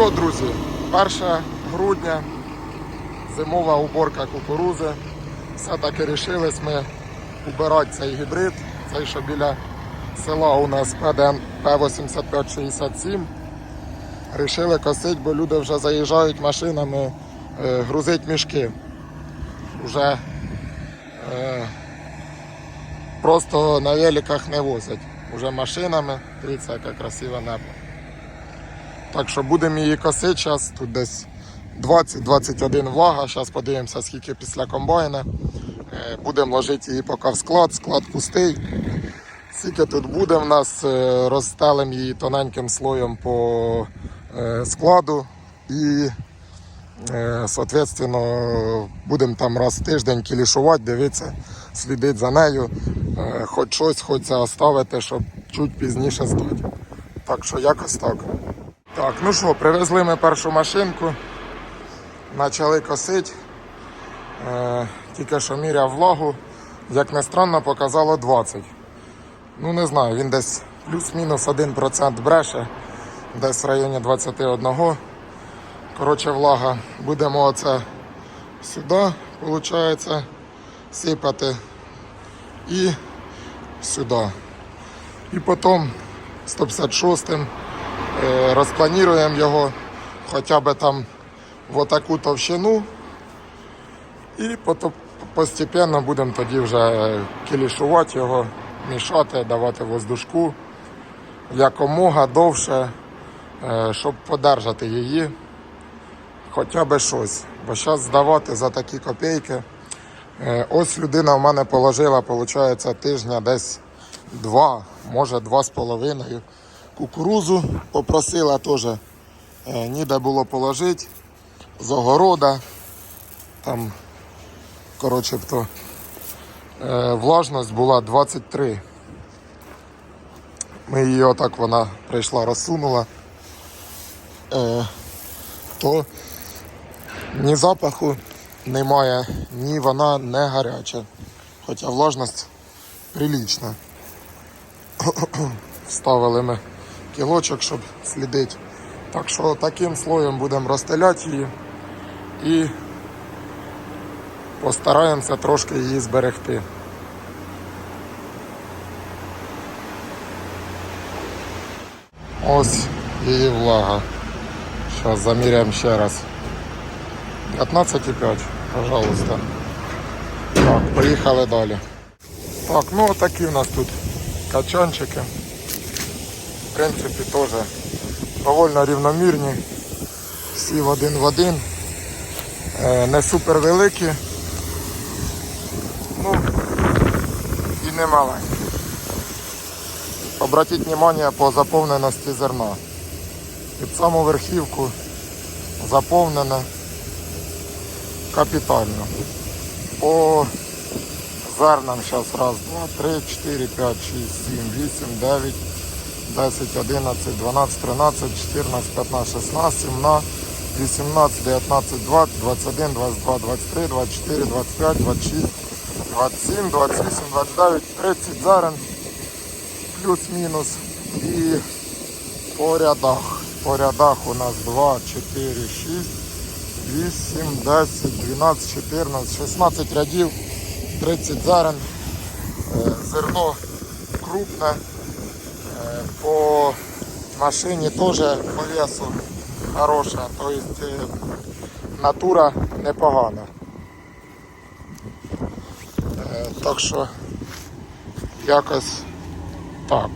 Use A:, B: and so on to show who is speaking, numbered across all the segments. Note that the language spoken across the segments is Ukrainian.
A: що, друзі, 1 грудня, зимова уборка кукурузи. Все-таки рішились ми убирати цей гібрид, цей, що біля села у нас ПДН П8567. Рішили косити, бо люди вже заїжджають машинами, е, грузить мішки. Уже е, просто на великах не возять. Уже машинами. Дивіться, яке красиве небо. Так що будемо її косити зараз. Тут десь 20-21 влага. Зараз подивимося, скільки після комбайна. Е, Будемо ложити її поки в склад, склад пустий. Скільки тут буде в нас, е, розстелимо її тоненьким слоєм по е, складу і, соответственно, будемо там раз в тиждень кілішувати, дивитися, слідити за нею, хоч щось хочеться оставити, щоб чуть пізніше здати. Так що якось так. Так, ну що, привезли ми першу машинку, почали косити. Е, тільки що міряв влагу, як не странно, показало 20. Ну не знаю, він десь плюс-мінус 1% бреше, десь в районі 21. Коротше, влага. Будемо оце сюди, виходить, сипати і сюди. І потім 156-м е, розплануємо його хоча б там в отаку товщину. І постепенно будемо тоді вже кілішувати його, мішати, давати воздушку якомога довше, е, щоб подержати її. Хоча б щось. Бо зараз здавати за такі копійки. Е, Ось людина в мене положила, виходить, тижня десь два, може два з половиною. Кукурузу попросила теж, е, ніде було положити, з огорода. Там коротше, то е, влажність була 23. Ми її отак вона прийшла, розсунула. Е, то ні запаху немає, ні вона не гаряча. Хоча влажність прилічна. Вставили ми кілочок, щоб слідити. Так що таким слоєм будемо розстеляти її і постараємося трошки її зберегти. Ось її влага. Зараз заміряємо ще раз. 15,5, пожалуйста. Так, поїхали далі. Так, ну отакі у нас тут качанчики. Принципі, теж довольно рівномірні. Всі в один в один. Е, Не супер великі. Ну і не маленькі. Обратіть внимание по заповненості зерна. Під саму верхівку заповнене капітально. По зернам зараз раз, два, три, чотири, п'ять, шість, сім, вісім, дев'ять, десять, одинадцять, дванадцять, тринадцять, чотирнадцять, п'ятнадцять, шістнадцять, сімнадцять, 18, 19, 20, 21, 22, 23, 24, 25, 26, 27, 28, 29, 30 зерен плюс-мінус. І по рядах. По рядах у нас 2, 4, 6, 8, 10, 12, 14, 16 рядів, 30 зерен. Е, Зерно крупне. По машині теж по весу хороша, то есть е, натура непогана. Е, Так що якось так.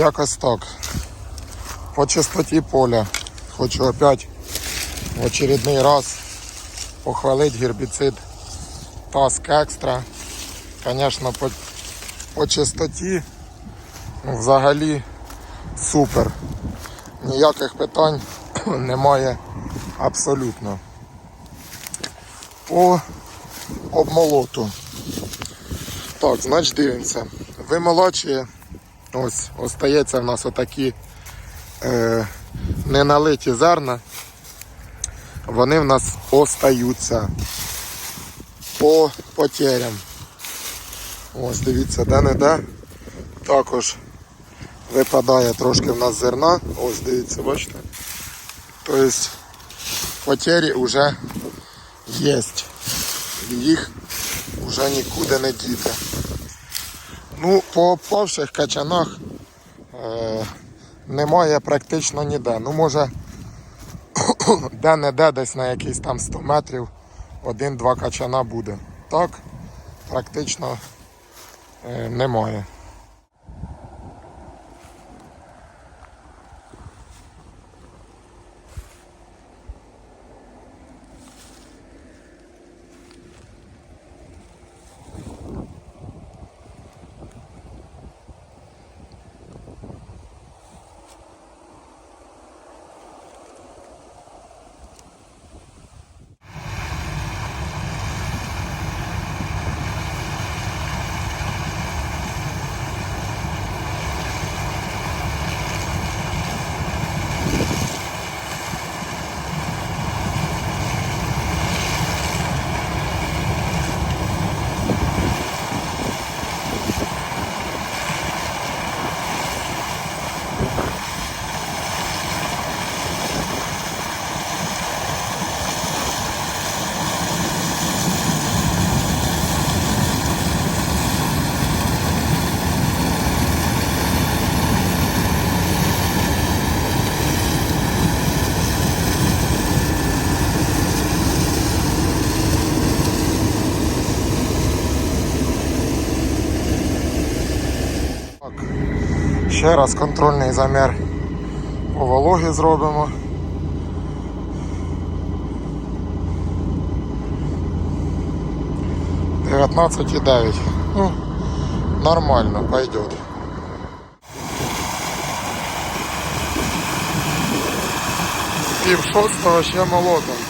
A: Якось так. По чистоті поля хочу опять в очередний раз похвалити гербіцид Таск Екстра. Звісно, по, по чистоті ну, взагалі супер. Ніяких питань немає абсолютно. По обмолоту. Так, значить дивимося. Вимолочує. Ось, остається в нас отакі е, неналиті зерна. Вони в нас остаються по потерям. Ось дивіться, де-не-де. Також випадає трошки в нас зерна. Ось дивіться, бачите. Тобто потері вже є. Їх вже нікуди не діти. Ну, по опавших качанах е, немає практично ніде. Ну, може, де-не-де десь на якісь там 100 метрів один-два качана буде. Так, практично е, немає. ще раз контрольний замір по вологі зробимо. Дев'ятнадцять і дев'ять. Ну, нормально, пойдет. Пів шостого ще молотом.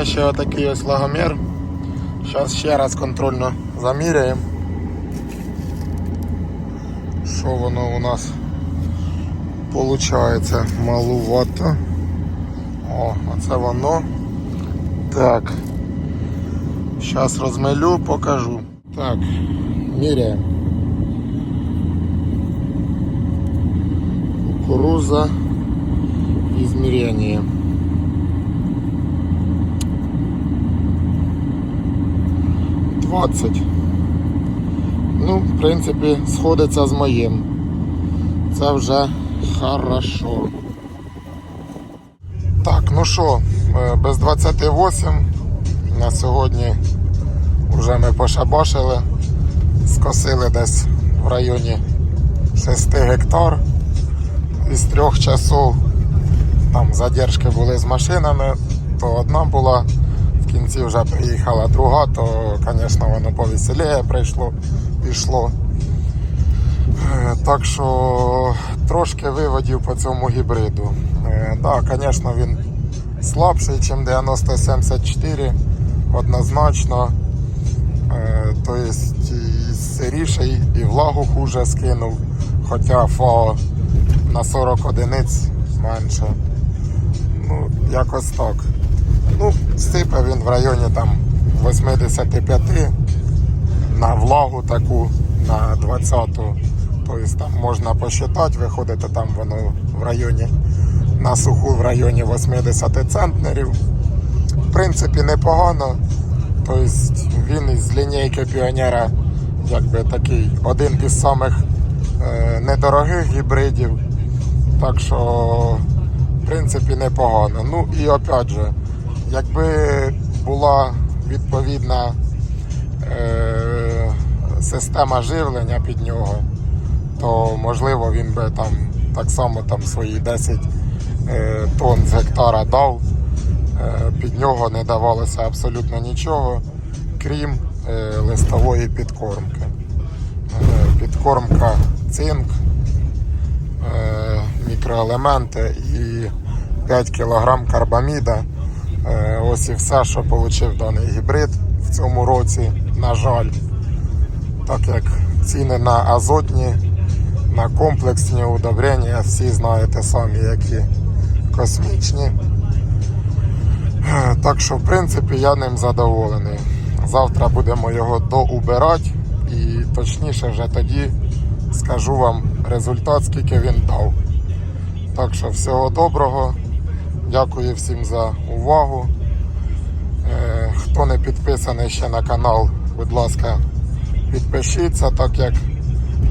A: Купили ще отакий ось лагомір. Зараз ще раз контрольно заміряємо. Що воно у нас виходить? Малувато. О, оце воно. Так. Зараз розмилю, покажу. Так, міряємо. Кукуруза. измерение. 20. Ну, в принципі, сходиться з моїм. Це вже хорошо. Так, ну що, е, без 28 на сьогодні вже ми пошабашили, скосили десь в районі 6 гектар із трьох часов там задержки були з машинами, то одна була в кінці вже приїхала друга, то, звісно, воно повеселіє прийшло, пішло. Е, Так що трошки виводів по цьому гібриду. Е, Да, звісно, він слабший, ніж 9074, однозначно. То є і сиріший, і влагу хуже скинув, хоча ФАО на 40 одиниць менше. Ну, якось так. Ну, сипе він в районі там 85 на влагу таку, на 20-ту. Тобто там можна посчитати, виходити там воно в районі на суху в районі 80 центнерів. В принципі, непогано. Тобто він із лінійки піонера якби такий один із самих е, недорогих гібридів. Так що, в принципі, непогано. Ну і опять же, якби була відповідна е, система живлення під нього, то можливо він би там так само там свої 10 е, тонн з гектара дав. Е, Під нього не давалося абсолютно нічого, крім е, листової підкормки. Е, Підкормка цинк, е, мікроелементи і 5 кг карбаміда. Е, Ось і все, що отримав даний гібрид в цьому році, на жаль. Так як ціни на азотні, на комплексні удобрення, всі знаєте самі, які космічні. Е, Так що, в принципі, я ним задоволений. Завтра будемо його доубирати і точніше вже тоді скажу вам результат, скільки він дав. Так що всього доброго. Дякую всім за увагу. Е, Хто не підписаний ще на канал, будь ласка, підпишіться, так як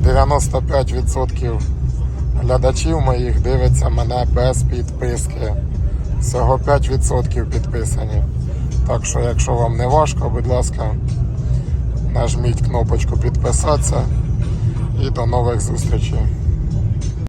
A: 95% глядачів моїх дивиться мене без підписки. Всього 5% підписані. Так що, якщо вам не важко, будь ласка, нажміть кнопочку підписатися і до нових зустрічей.